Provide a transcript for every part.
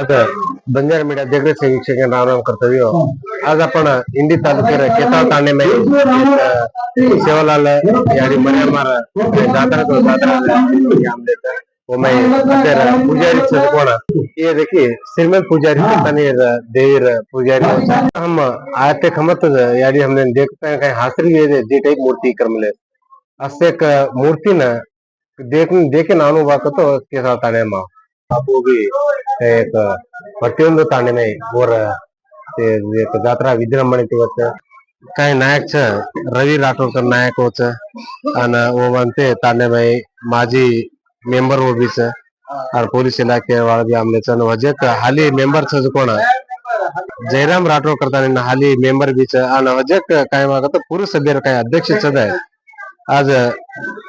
आता बंजारा मीडिया दिग्दर्शक शिक्षक नाम नाम कर्तव्य आज आपण इंडी तालुक्यात केताळ तांड्यामध्ये सेवालाल आणि मर्यामार जात्रा आमलेट ಒಮ್ಮೆ ಪೂಜಾರಿ ಚದುಕೋಣ ಇದಕ್ಕೆ ಶ್ರೀಮಂತ ಪೂಜಾರಿ ತಾನೇ ಇದ ದೇವಿರ ಪೂಜಾರಿ ಹಮ್ಮ ಆತೆ ಕಮತದ ಯಾಡಿ ಹಮ್ನೆ ದೇಖತಾ ಕೈ ಹಾಸರಿಗೆ ಇದೆ ದಿ ಟೈಪ್ ಮೂರ್ತಿ ಕರ್ಮಲೆ ಅಷ್ಟೇಕ ಮೂರ್ತಿನ ದೇಖ ದೇಖೆ ನಾನು ಬಾಕತೋ ಕೇಸಾತಾಳೆ ಮಾ ಹೋಗಿ ಪ್ರತಿಯೊಂದು ತಾಂಡನೆ ಓರ ಜಾತ್ರಾ ವಿಜೃಂಭಣೆತಿ ಇವತ್ತು કાંઈ નાયક છે, રવિ રાઠોડ કર નાયકો છે અને ઓવંતે તાનેભાઈ માજી મેમ્બર ઓ બી છે. આર પોલીસ ઇલાકે વાળા બી આમલે છે અને હજેક હાલી મેમ્બર છે જે કોણ? જયરામ રાઠોડ કરતા હાલી મેમ્બર બી છે અને હજેક કાંઈ વાગત પુરુષ સભ્ય કાંઈ અધ્યક્ષ છે आज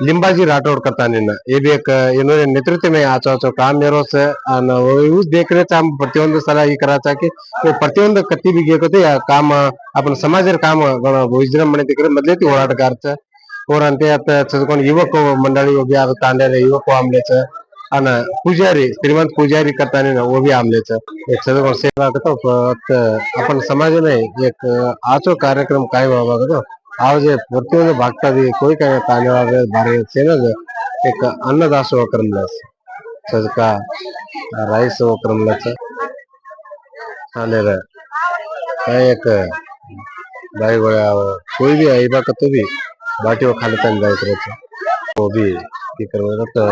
लिंबाजी राठौड़ करतानी ये भी एक इन्होंने नेतृत्व में आचो आचो काम मेरो से आणि उस देख रहे हम प्रतिबंध सला ही कराचा की वो प्रतिबंध कती भी गेको ते काम आपण समाजर काम विजृंभणे तिकडे मधले ती होराटगारच और अंते आता कोण युवक मंडळी उभी आता तांड्याला युवक आमलेच आणि पुजारी श्रीमंत पुजारी ಅವ್ರಿಗೆ ಪ್ರತಿಯೊಂದು ಭಕ್ತಾದಿ ಕೋರಿಕೆಯ ತಾನವಾದ ಬಾರಿ ಸೇನದು ಏಕ ಅನ್ನದಾಸ ಕ್ರಮಲಸ್ ಸದಕ ರೈಸ್ ಕ್ರಮಲಸ್ ಆಮೇಲೆ ಕಾಯಕ ಬಾಯಿಗಳ કોઈ બી આવ્યા ಬಾಟಿ બી બાટીઓ ખાલી તન જાય ಈ છે તો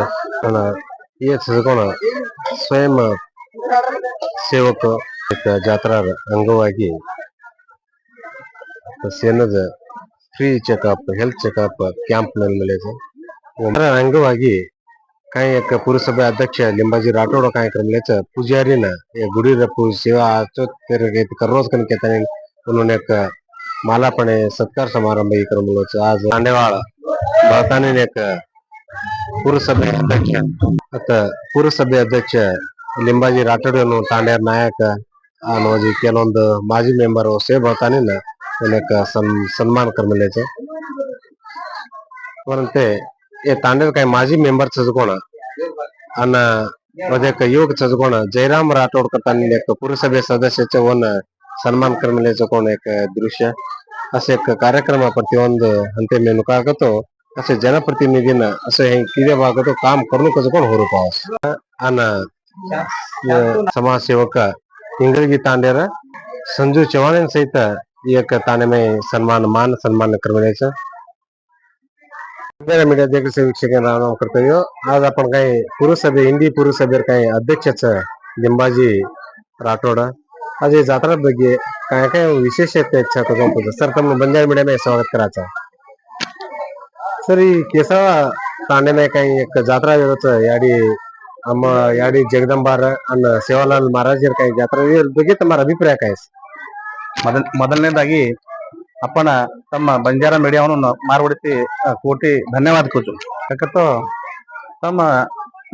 ಸ್ವಯಂ ಸೇವಕ ಜಾತ್ರಾರ ಅಂಗವಾಗಿ ಸೇನದ free checkup health checkup camp ನಲ್ಲಿ ಅದರ ಅಂಗವಾಗಿ काही एक पुरसभा अध्यक्ष लिंबाजी राठोड कार्यक्रम पुजारी ना गुडी रपू सेवा रोज कन केता उन्होंने एक मालापणे सत्कार समारंभ ही क्रम आज दांडेवाळ भारताने एक पुरसभे अध्यक्ष आता पुरसभे अध्यक्ष लिंबाजी राठोड ಅನ್ನೋ ತಾಂಡ್ಯಾರ ನಾಯಕ ಅನ್ನೋಜಿ ಕೆಲವೊಂದು ಮಾಜಿ ಮೆಂಬರ್ ಸೇವ್ ಬರ್ತಾನೆ एक सन्मान करमल्याचं परंतु हे तांडेल काही माजी मेंबर कोण आणि मध्ये एक युवक कोण जयराम राठोड करताना एक पुरसभे सदस्याचे वन सन्मान करमल्याचं कोण एक दृश्य असे एक कार्यक्रम प्रतिबंध अंते मेनू कागतो असे जनप्रतिनिधीनं असं हे किती बागतो काम करून कसं कोण होरू पावस आणि समाजसेवक इंग्रजी तांडेर संजू चव्हाण सहित एक ताने में सन्मान मान सन्मान करण्याचं मीडिया देखील वीक्षक नाव कर्तव्य आज आपण काही पुरसभे हिंदी पुरसभेर काही अध्यक्षच लिंबाजी राठोड आज ಈ ಜಾತ್ರಾ ಬಗ್ಗೆ काय काय विशेष इच्छा ತಗೊಂಡು ಸರ್ ತಮ್ಮ ಬಂಜಾರ मीडिया में स्वागत करायचं सर ಈ केसावा तांडे में काही एक जात्रा ಇರುತ್ತೆ याडी ಅಮ್ಮ याडी जगदंबार ಅನ್ನ ಸೇವಾಲಾಲ್ ಮಹಾರಾಜರ काही ಜಾತ್ರಾ ಇದ್ರ ಬಗ್ಗೆ ತಮ್ಮ ಅಭಿಪ್ರಾಯ काय ಮೊದಲ, ಮೊದಲನೇದಾಗಿ ಅಪ್ಪನ ತಮ್ಮ ಬಂಜಾರ ಮೀಡಿಯಾವನ್ನು ಮಾರ್ಪಡಿಸಿ ಕೋಟಿ ಧನ್ಯವಾದ ಕೂತು ಯಾಕತ್ತೋ ತಮ್ಮ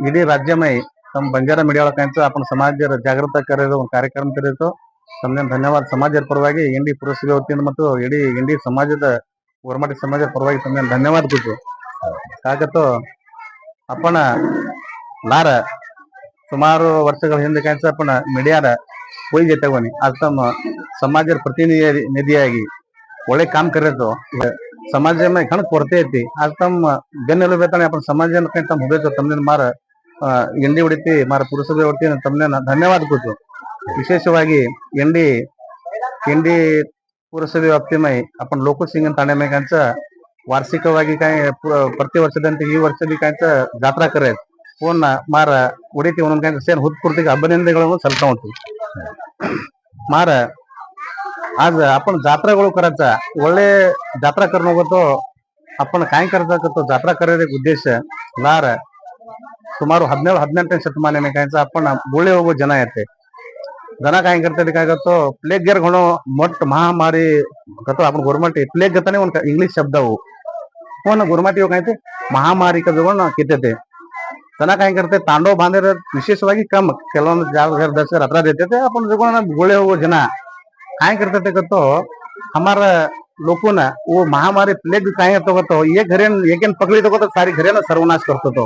ಇಡೀ ರಾಜ್ಯಮೈ ತಮ್ಮ ಬಂಜಾರ ಮೀಡಿಯಾ ಒಳಗಂತೂ ಅಪ್ಪನ ಸಮಾಜ ಜಾಗೃತ ಕರೆದು ಒಂದು ಕಾರ್ಯಕ್ರಮ ತೆರೆಯಿತು ತಮ್ಮದೇ ಧನ್ಯವಾದ. ಸಮಾಜದ ಪರವಾಗಿ ಇಂಡಿ ಪುರಸಭೆ ವತಿಯಿಂದ ಮತ್ತು ಇಡೀ ಇಂಡಿ ಸಮಾಜದ ಹೊರಮಾಟಿ ಸಮಾಜದ ಪರವಾಗಿ ತಮ್ಮದೇ ಧನ್ಯವಾದ ಕೂತು ಯಾಕತ್ತೋ ಅಪ್ಪನ ಲಾರ ಸುಮಾರು ವರ್ಷಗಳ ಹಿಂದೆ ಕಾಯ್ತು ಅಪ್ಪನ ಮೀಡಿಯಾರ ಕೊಯ್ಗೆ ತಗೊನಿ ಅದು ತಮ್ಮ ಸಮಾಜದ ಪ್ರತಿನಿಧಿ ನಿಧಿಯಾಗಿ ಒಳ್ಳೆ ಕಾಮ್ ಕರೆತು ಸಮಾಜ ಕಣ ಕೊರತೆ ಐತಿ. ಅದು ತಮ್ಮ ಬೆನ್ನೆಲು ಬೇತಾನೆ ಅಪ್ಪ ಸಮಾಜ ತಮ್ಮ ಹೋಗಬೇಕು ತಮ್ಮನ ಮಾರ ಎಂಡಿ ಹೊಡಿತಿ, ಮಾರ ಪುರುಷದ ಹೊಡಿತಿ ತಮ್ಮನ ಧನ್ಯವಾದ ಕೂತು ವಿಶೇಷವಾಗಿ ಎಂಡಿ ಎಂಡಿ ಪುರಸಭೆ ವ್ಯಾಪ್ತಿ ಮೈ ಅಪ್ಪನ ವ್ಯಾಪ್ತಿಮೈ आपण ತಾಣೆ ताण्यामेकांच ವಾರ್ಷಿಕವಾಗಿ ಕಾಯಿ ಪ್ರತಿ ವರ್ಷದಂತೆ ಈ ವರ್ಷ ಬಿ ಜಾತ್ರಾ ಕರೆ. ಫೋನ್ ಮಾರ ಉಡಿತಿ ಒಂದೊಂದು ಕಾಂಚ ಸೇನ್ ಹುತ್ಕುರ್ತಿಗೆ ಅಭಿನಂದನೆಗಳನ್ನು ಸಲ್ತಾ ಉಂಟು. ಮಾರ ಆಗ ಅಪ್ಪನ ಜಾತ್ರೆಗಳು ಕರತ್ತ ಒಳ್ಳೆ ಜಾತ್ರಾ ಕರ್ನ ಹೋಗತ್ತೋ ಅಪ್ಪನ ಕಾಯಿ करतात ಜಾತ್ರಾ ಕರೋದಕ್ಕೆ ಉದ್ದೇಶ ಲಾರ. ಸುಮಾರು ಹದಿನೇಳು, ಹದಿನೆಂಟನೇ ಶತಮಾನ ಕಾಯ್ತಾ ಅಪ್ಪನ ಬೋಳೆ ಹೋಗೋ ಜನ ಐತೆ. ಜನ ಕಾಯಿ ಕರ್ತದಕ್ಕಾಗತ್ತೋ ಪ್ಲೇಗ್ ಗೇರ್ಗಳು ಮೊಟ್ಟ ಮಹಾಮಾರಿ ಕಥೋ ಅಪ್ಪನ ಗೌರ್ಮೆಂಟ್ ಪ್ಲೇಗ್ ಗತಾನೆ ಒಂದು ಇಂಗ್ಲಿಷ್ ಶಬ್ದವು. ಅವನ ಗುರುಮಾಟಿ ಹೋಗೈತೆ, ಮಹಾಮಾರಿ ಕದಗಳು ಕಿತ್ತೈತೆ. त्यांना काय करते तांडव बांधे ಬಾಂಧವ್ರ ವಿಶೇಷವಾಗಿ ಕಮ್ ಕೆಲವೊಂದು ಜಾಗ ದರ್ಶಕರ ಹತ್ರ ಇರ್ತೈತೆ ಅಪ್ಪನ ಜಗಳ गोळे ಹೋಗೋ ಜನ काय करते ते करतो हमार लोकन वो महामारी प्लेग काय येतो करतो एक घरे एकेन पकडी तो सारी घरेनं सर्वनाश करतो तो.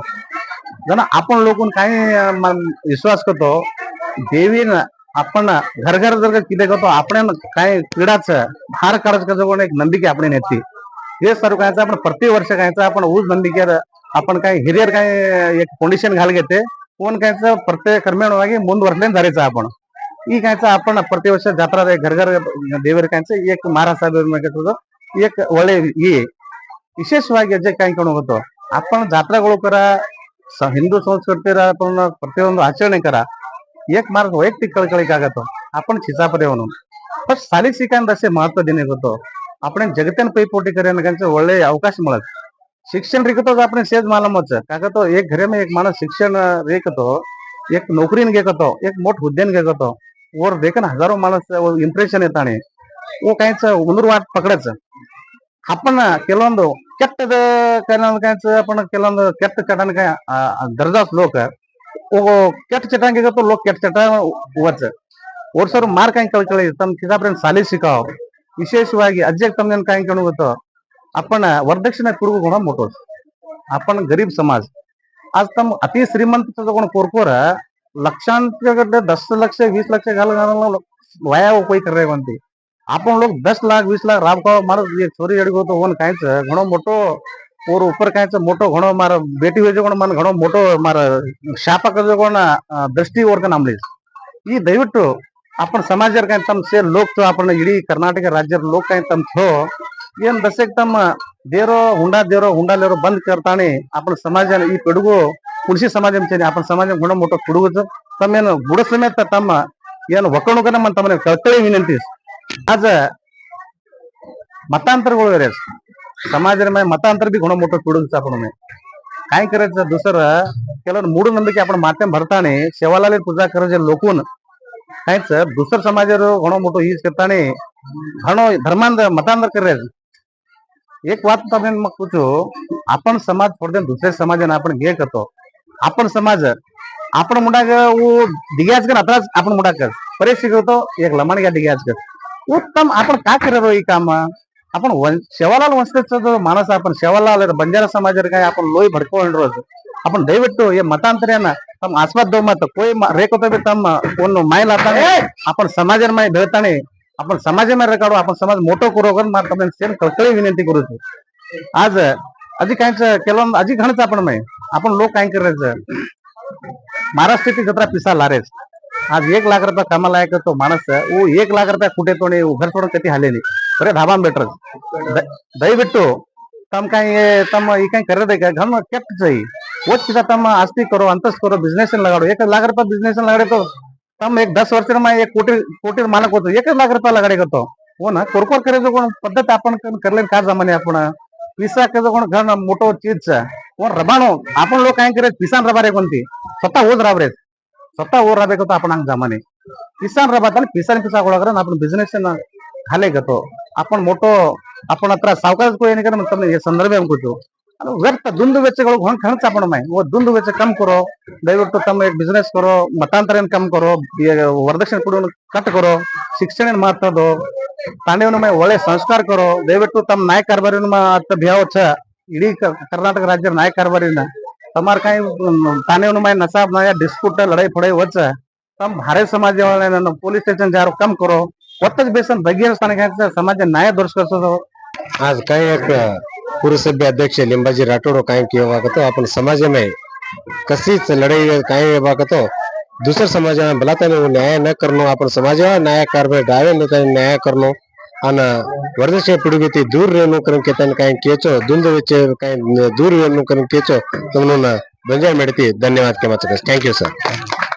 जण आपण लोकून काय विश्वास करतो देवी आपण घर घर जर किती करतो आपण काय क्रीडाच भार करायचं एक नंदिके आपण नेते. हे सर्व कायचं आपण प्रति वर्ष कायचं आपण ऊस नंदिके आपण काय हिरियर काय एक कंडिशन घाल घेते. कोण कायच प्रत्येक कर्मेवागे मुंदवर्तलेन जायचं आपण. ही कायच आपण प्रत्येक जात्रा घर घर देवर कायच एक महाराष्ट्र म्हणजे एक वळे विशेषवाय जे काही कोण होतो आपण जात्रा गोळ करा हिंदू संस्कृती आपण प्रत्येक आचरण करा. एक मार्ग वैयक्तिक कळकळी कागतो आपण छिचापदे म्हणून. पण सालिक शिकायला असे महत्त्व देण्यात होतो आपण जगत्यान पैपोटी करेन त्यांचे वळे अवकाश मिळत. શિક્ષણ રીખતો જ આપણે સેજ માલામત છે કાકા તો એક ઘરે એક માણસ શિક્ષણ રેક હતો એક નોકરીને ગેક હતો એક મોટ હુદ્દેને ગેક હતો ઓર દેખન હજારો માણસ ಇಂಪ್ರೆಷನ್ ಇರ್ತಾನೆ ಓ ಕಾಯ್ಸ ಉಂದುರ್ವಾಟ್ ಪಕಡಚ ಅಪ್ಪನ ಕೆಲವೊಂದು ಕೆಟ್ಟದ ಕೆಲವೊಂದು ಕಾಯ್ಸ ಅಪ್ಪನ ಕೆಲವೊಂದು ಕೆಟ್ಟ ಚಟನ ದರ್ಜಾಸ್ ಲೋಕ ಓ ಕೆಟ್ಟ ಚಟಂಗೆ ಗೊತ್ತು ಲೋಕ ಕೆಟ್ಟ ಚಟ ಓದ್ಸ ಓಡ್ಸೋರು ಮಾರ್ಕ್ ಹಂಗೆ ಕಳ್ಕೊಳ್ಳಿ ತಮ್ಮ ಕಿತಾಬ್ರನ್ ಸಾಲಿ ಸಿಕ್ಕಾವ್ ವಿಶೇಷವಾಗಿ ಅಜ್ಜಗೆ ತಮ್ಮನೇನು ಕಾಯ್ಕೊಂಡು ಗೊತ್ತು आपण वरदक्षिणा कुडू गुण मोठो आपण गरीब समाज आज तम अति श्रीमंत कोण कोरकोर लक्षांच्या दस लक्ष वीस लक्ष घाल घालून वाया उपयोग कर म्हणते आपण लोक दस लाख वीस लाख राबकाव मार चोरी अडग होतो होऊन कायच घणो मोठो ओर उपर कायच मोठो घणो मार बेटी वेजे कोण मन घणो मोठो ಮಾರ ಶಾಪ ಕರ್ಜೋಣ ದೃಷ್ಟಿ ಓಡ್ಕ ನಂಬ್ಲಿಸ್ ಈ ದಯವಿಟ್ಟು आपण समाजावर काय तम से लोक तो आपण ಇಡೀ ಕರ್ನಾಟಕ ರಾಜ್ಯದ लोक काय तम थो ಏನ್ ದಸೆಗ್ ತಮ್ಮ ದೇರೋ ಹುಂಡಾ ದೇರೋ ಹುಂಡಾಲೇರೋ ಬಂದ್ ಕರ್ತಾನೆ ಆಪಣ ಸಮಾಜ ಈ ಪಿಡುಗು ಕುಣಿಸಿ ಸಮಾಜ ಆಪಣ ಸಮಾಜ ಗುಣ ಮುಟ್ಟ ಪಿಡುಗು ತಮ್ಮೇನು ಗುಡ ಸಮೇತ ತಮ್ಮ ಏನು ಒಕ್ಕಣುಗ ನಮ್ಮ ತಮ್ಮನೆ ಕಳ್ಕಳಿ ವಿನಂತಿ. ಸಮಾಜ ಮತಾಂತರಗಳು ಇರ ಸಮಾಜದ ಮೇಲೆ ಮತಾಂತರ ಬಿ ಗುಣ ಮುಟ್ಟ ಪಿಡುಗು ಆಪಣ काय करायचं दुसरं त्याला मूडून नंबर आपण माध्यम भरताने शेवाला पूजा करायचे लोकून कायच दुसरं समाजावर घणो मोठो हीच करताने घणो धर्मांतर मतांतर एक वाद तर मग पूछो. आपण समाज फोड दुसऱ्या समाज आपण घे करतो. आपण समाज आपण मुडा दिग्याच कर आता आपण मुडा कर. परे शिकवतो एक लमाण घ्या दिग्याच कर. उत्तम आपण का करत हो काम? आपण शेवालाल वस्तेच जो माणूस आपण शेवालाल बंजारा समाज काय आपण लोई भडक आपण दय भेटतो हे मतांतर ना आसवाद दो मत कोय रेकोपे तम कोण माय लाता आपण समाजांमध्ये भेळताने आपण समाजामध्ये काढू आपण समाज मोठो करू करून कळकळी विनंती करू आज अजी कायचं केलं अजी घाणच आपण नाही. आपण लोक काय करायचं? महाराष्ट्राची जत्रा पिसा लारेच. आज एक लाख रुपया कामाला आहे तो माणस? ओ एक लाख रुपया कुठे तो नाही घर सोडून कधी हाले नाही बरे धाबा भेटर दही भेटतो तम काय तम ही काय करत आहे का? घम केप्ट जाई वच किसा तम आस्ती करो अंतस करो बिझनेस लगाडो एक लाख रुपया बिझनेस लगाडे तो. हम एक दस वर्ष में एक कोटी कोटी मालक होतो. एकच लाख रुपयाला गाडी करतो. हो ना? कोरकोर करायचं कोण पद्धत आपण करले का जमाने आपण? पिसा करायचं कोण घर मोठं चीज कोण रबाणो आपण लोक काय करायचं? पिसान रबा रे कोणती? स्वतः ओज राब रे स्वतः ओर राबे करतो आपण जमाने. पिसान रबात आणि पिसान पिसा गोळा करून आपण बिझनेस घाले करतो आपण मोठो आपण आता सावकारच कोणी करा हे संदर्भ आमको ಅದು ವ್ಯರ್ಥ ದುಂದು ವೆಚ್ಚಗಳು ಹೊಂಟ್ ಹಣ ಚಾಪಣ ಮೈ. ದುಂದು ವೆಚ್ಚ ಕಮ್ ಕೊರೋ ದಯವಿಟ್ಟು ತಮ್ಮ ಬಿಸ್ನೆಸ್ ಕೊರೋ ಮತಾಂತರ ಏನ್ ಕಮ್ ಕೊರೋ ವರದಕ್ಷಿಣೆ ಕೊಡೋ ಕಟ್ ಕೊರೋ ಶಿಕ್ಷಣ ಏನ್ ಮಾತಾಡೋ ತಾಂಡೇವನ ಒಳ್ಳೆ ಸಂಸ್ಕಾರ ಕೊರೋ ದಯವಿಟ್ಟು ತಮ್ಮ ನಾಯಕ ಕಾರ್ಬಾರಿನ ಅತ್ತ ಭ್ಯಾವಚ ಇಡೀ ಕರ್ನಾಟಕ ರಾಜ್ಯದ ನಾಯಕ ಕಾರ್ಬಾರಿನ ತಮ್ಮಾರ ಕಾಯಿ ತಾನೇವನ ಮೈ ನಸಾಬ್ ನಾಯ ಡಿಸ್ಪ್ಯೂಟ್ ಲಡೈ ಪಡೈ ವಚ್ಚ ತಮ್ಮ ಭಾರತ ಸಮಾಜ ಪೊಲೀಸ್ ಸ್ಟೇಷನ್ ಯಾರು ಕಮ್ ಕೊರೋ ಒತ್ತದ ಬೇಸನ್ ಬಗೆಹರಿಸ್ತಾನೆ ಸಮಾಜ ನ್ಯಾಯ ದೊರಕಿಸೋದು आज ಕೈ ಪುರಸಭೆ ಅಧ್ಯಕ್ಷ ಲಿಂಬಾಜಿ ರಾಠೋಡ್ ಕಾಯಂ ಆಗತ್ತೋ आपण समाज में कशीच लढाई कायम वागतो दुसऱ्या समाजाला बलात्याने न्याय न करणं आपण समाजाला न्याय कारभार डाव्या न्याय करणं અને વરદક્ષિણ પિડુગીથી દૂર રહેવાનું કરીને કે તને કાંઈ કેચો ધૂંધ વચ્ચે કાંઈ દૂર રહેવાનું કરીને કેચો તમને બંજાર મેળતી ધન્યવાદ કહેવા ચોક્કસ થેન્ક યુ સર